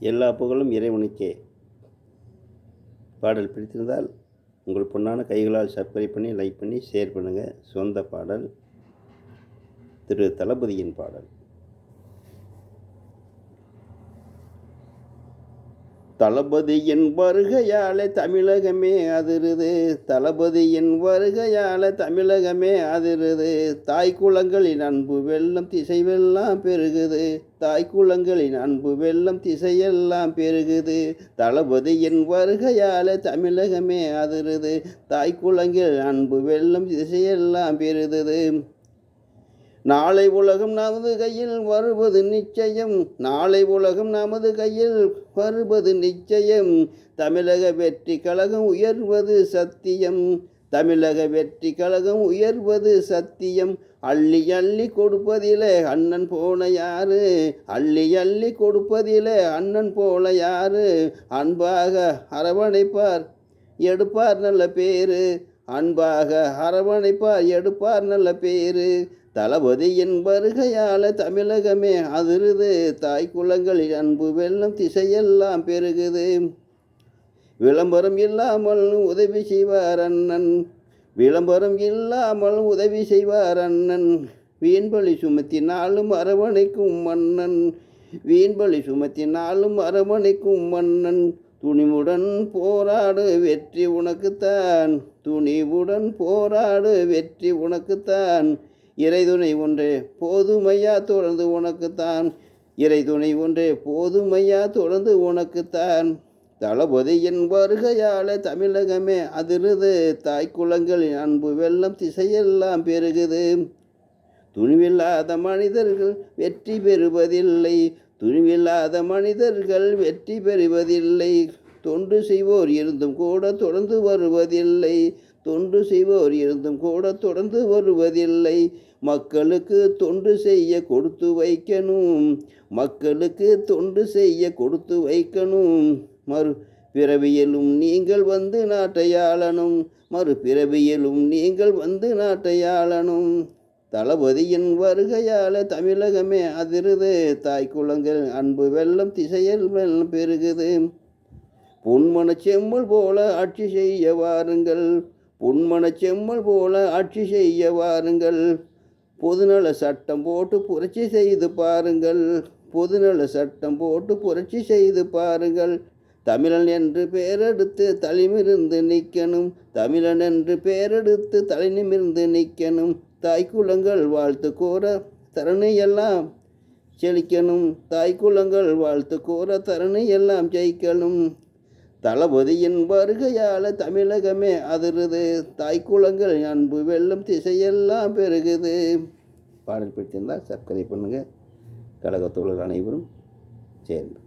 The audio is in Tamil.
எல்லா புகழும் இறைவனுக்கே. பாடல் பிடித்திருந்தால் உங்கள் பொன்னான கைகளால் சப்ஸ்கிரைப் பண்ணி லைக் பண்ணி ஷேர் பண்ணுங்கள் சொந்த பாடல் திரு தளபதியின் பாடல். தளபதியின் வருகையால தமிழகமே அதிருது. தளபதியின் வருகையால தமிழகமே அதிருது. தாய் குளங்களின் அன்பு வெள்ளம் திசை வெல்லாம் பெருகுது. தாய் குளங்களின் அன்பு வெள்ளம் திசையெல்லாம் பெருகுது. தளபதியின் வருகையால தமிழகமே அதிருது. தாய் குளங்களின் அன்பு வெள்ளம் திசையெல்லாம் பெருகுது. நாளை உலகம் நமது கையில் வருவது நிச்சயம். நாளை உலகம் நமது கையில் வருவது நிச்சயம். தமிழக வெற்றி கழகம் உயர்வது சத்தியம். தமிழக வெற்றி கழகம் உயர்வது சத்தியம். அள்ளி அள்ளி கொடுப்பதிலே அண்ணன் போன யாரு? அள்ளி அள்ளி கொடுப்பதிலே அண்ணன் போல யாரு? அன்பாக அரவணைப்பார் எடுப்பார் நல்ல பேரு. அன்பாக அரவணைப்பார் எடுப்பார் நல்ல பேரு. தளபதியின் வருகையால தமிழகமே அதிருது. தாய் குலங்களில் அன்பு வெள்ளம் திசையெல்லாம் பெருகுது. விளம்பரம் இல்லாமல் உதவி செய்வார் அண்ணன். விளம்பரம் இல்லாமல் உதவி செய்வார் அண்ணன். வீண்பலி சுமத்தினாலும் அரவணைக்கும் மன்னன் வீண்பலி சுமத்தினாலும் அரவணைக்கும் மன்னன் துணிவுடன் போராடு வெற்றி உனக்குத்தான். துணிவுடன் போராடு வெற்றி உனக்குத்தான். இறைதுணை ஒன்றே போதுமையா தொடர்ந்து உனக்குத்தான். இறைதுணை ஒன்றே போதுமையா தொடர்ந்து உனக்குத்தான். தளபதியின் வருகையால தமிழகமே அதிருது. தாய்க்குளங்களின் அன்பு வெள்ளம் திசையெல்லாம் பெருகுது. துணிவில்லாத மனிதர்கள் வெற்றி பெறுவதில்லை. துணிவில்லாத மனிதர்கள் வெற்றி பெறுவதில்லை. தொண்டு செய்வோர் இருந்தும் கூட தொடர்ந்து வருவதில்லை. தொண்டு செய்வோர் இருந்தும் கூட தொடர்ந்து வருவதில்லை. மக்களுக்கு தொண்டு செய்ய கொடுத்து வைக்கணும். மக்களுக்கு தொண்டு செய்ய கொடுத்து வைக்கணும். மறு பிறவியிலும் நீங்கள் வந்து நாட்டை ஆளணும். மறு பிறவியிலும் நீங்கள் வந்து நாட்டை தளபதியின் வருகையால் தமிழகமே அதிருது. தாய் குளங்கள் அன்பு வெள்ளம் திசையல் வெள்ளம் பெருகுது. பொன்மன செம்மல் போல ஆட்சி செய்ய வாருங்கள். பொன்மன செம்மல் போல ஆட்சி செய்ய வாருங்கள். பொதுநல சட்டம் போட்டு புரட்சி செய்து பாருங்கள். பொதுநல சட்டம் போட்டு புரட்சி செய்து பாருங்கள். தமிழன் என்று பேரெடுத்து தலைமிருந்து நிற்கணும் தமிழன் என்று பேரெடுத்து தலைநிமிர்ந்து நிற்கணும் தாய்க்குலங்கள் வாழ்த்து கூற தரணையெல்லாம் செழிக்கணும். தாய்க்குலங்கள் வாழ்த்து கூற தரணையெல்லாம் ஜெயிக்கணும். தளபதியின் வருகையால் தமிழகமே அதிருது. தாய்க்குளங்கள் அன்பு வெல்லும் திசையெல்லாம் பெருகுது. பாடல் பிடித்திருந்தால் சர்க்கரை பண்ணுங்கள் கழகத்தோழர் அனைவரும் சேர்ந்து.